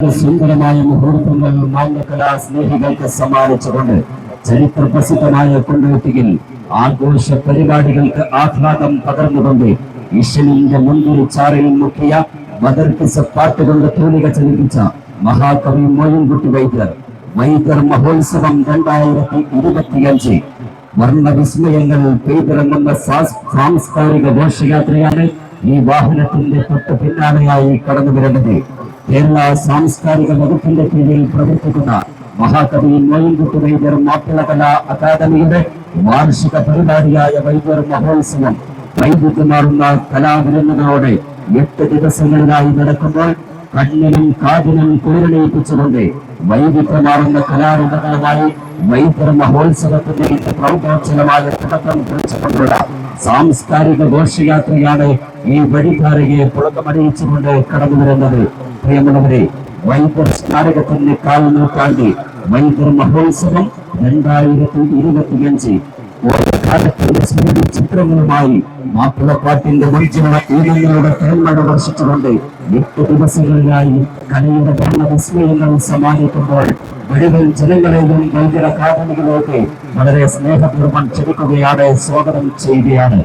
സുന്ദരമായ മുഹൂർത്തങ്ങൾ മാന്യകലാ സ്നേഹികൾക്ക് സമ്മാനിച്ചുകൊണ്ട് ചരിത്ര പ്രസിദ്ധമായ കൊണ്ടുവെട്ടിയിൽ ആഘോഷ പരിപാടികൾക്ക് ആഹ്ലാദം പകർന്നുകൊണ്ട് ഈശ്വലിന്റെ മുൻപിൽ ചാറിൽ മുക്കിയ ബദർക്കിസ പാട്ടുകൊണ്ട് തൂലിക ചലിപ്പിച്ച മഹാകവി മോയൻകുട്ടി വൈദ്യർ വൈദ്യർ മഹോത്സവം രണ്ടായിരത്തി ഇരുപത്തിയഞ്ച് വർണവിസ്മയങ്ങൾ പെയ്തിറങ്ങുന്ന സാസ്- സാംസ്കാരിക ഘോഷയാത്രയാണ് ഈ വാഹനത്തിന്റെ തൊട്ട് പിന്നാലെയായി കടന്നു വരുന്നത് കേരള സാംസ്കാരിക വകുപ്പിന്റെ കീഴിൽ പ്രവർത്തിക്കുന്ന മഹാകവി നോയിൻകുട്ടി വൈദ്യർ മാപ്പിളകല അക്കാദമിയുടെ വാർഷിക പരിപാടിയായ വൈദ്യർ മഹോത്സവം വൈദ്യുതമാറുന്ന കലാവിരുന്നുകളോടെ എട്ട് ദിവസങ്ങളിലായി നടക്കുമ്പോൾ കണ്ണിനും കാതിനും കുളിരണയിപ്പിച്ചുകൊണ്ട് വൈവിധ്യമാർന്ന കലാരൂപങ്ങളുമായി വൈദ്യർ മഹോത്സവത്തിന്റെ പ്രൗഢോജ്ജലമായ തുടക്കം കുറിച്ചുകൊണ്ടുള്ള സാംസ്കാരിക ഘോഷയാത്രയാണ് ഈ വഴിധാരയെ പുളക്കമണിയിച്ചുകൊണ്ട് കടന്നു വരുന്നത് പ്രിയമുള്ളവരെ വൈദ്യർ സ്മാരകത്തിന്റെ കാൽ നൂറ്റാണ്ടി വൈദ്യർ മഹോത്സവം രണ്ടായിരത്തി ഇരുപത്തിയഞ്ച് കാലത്തിന്റെ സ്മൃതി ചിത്രങ്ങളുമായി മാപ്പിളപ്പാട്ടിന്റെ മുറിച്ചുള്ള ഈണങ്ങളുടെ തേന്മഴ വർഷിച്ചുകൊണ്ട് എട്ട് ദിവസങ്ങളിലായി കലയുടെ ഭരണ വിസ്മയങ്ങൾ സമ്മാനിക്കുമ്പോൾ മുഴുവൻ ജനങ്ങളെയും വൈദ്യര അക്കാദമിയിലേക്ക് വളരെ സ്നേഹപൂർവം ക്ഷണിക്കുകയാണ് സ്വാഗതം ചെയ്യുകയാണ്.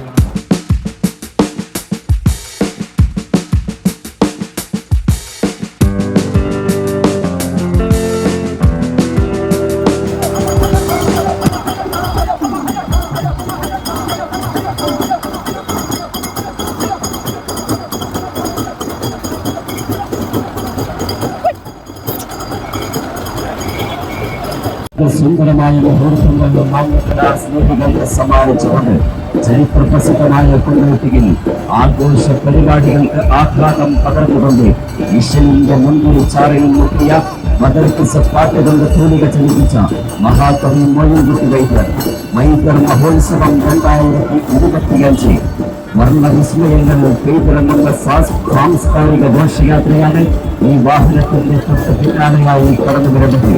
സുന്ദരമായ മുഹൂർത്തങ്ങൾ മാന്യകലാ സ്നേഹികൾക്ക് സമ്മാനിച്ചുകൊണ്ട് ചരിത്ര പ്രസിദ്ധമായ കൊണ്ടുവെട്ടിയിൽ ആഘോഷ പരിപാടികൾക്ക് ആഘാതം പകർന്നുകൊണ്ട് ഈശ്വരന്റെ മുൻപിൽ ചാറിൽ മുക്കിയ മദർക്കിസ പാട്ടുകൊണ്ട് തൂലിക ചലിപ്പിച്ച മഹാകവി മൊഴിൻകുട്ടി വൈദ്യർ വൈദ്യർ മഹോത്സവം രണ്ടായിരത്തി ഇരുപത്തിയഞ്ച് വർണവിസ്മയങ്ങൾ പെയ്തിറങ്ങുന്ന സാസ്- സാംസ്കാരിക ഘോഷയാത്രയാണ് ഈ വാഹനത്തിന്റെ തൊട്ട് പിന്നാലെയായി കടന്നു വരുന്നത്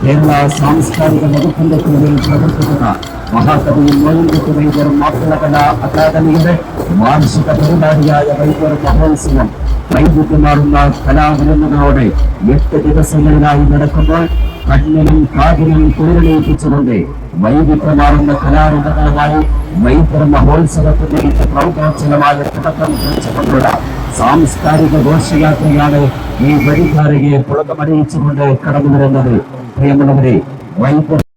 കേരള സാംസ്കാരിക വകുപ്പിന്റെ കീഴിൽ പ്രവർത്തിക്കുന്ന മഹാകവി മോയിൻകുട്ടി വൈദ്യർ മാപ്പിളകല അക്കാദമിയുടെ വാർഷിക പരിപാടിയായ വൈദ്യർ മഹോത്സവം വൈദ്യുതമാറുന്ന കലാവിരുന്നുകളോടെ എട്ട് ദിവസങ്ങളിലായി നടക്കുമ്പോൾ കണ്ണിനും കാതിനും കുളിരണിയിപ്പിച്ചുകൊണ്ട് വൈവിധ്യമാർന്ന കലാരൂപങ്ങളുമായി വൈദ്യ മഹോത്സവത്തിന്റെ പ്രൗഢോജ്ജലമായ തുടക്കം കുറിച്ചുകൊണ്ടുള്ള സാംസ്കാരിക ഘോഷയാത്രയാണ് ഈ വഴികാരയെ പുളകമണിയിച്ചുകൊണ്ട് കടന്നു വരുന്നത് പ്രിയമുള്ളവരെ വൈദ്യർ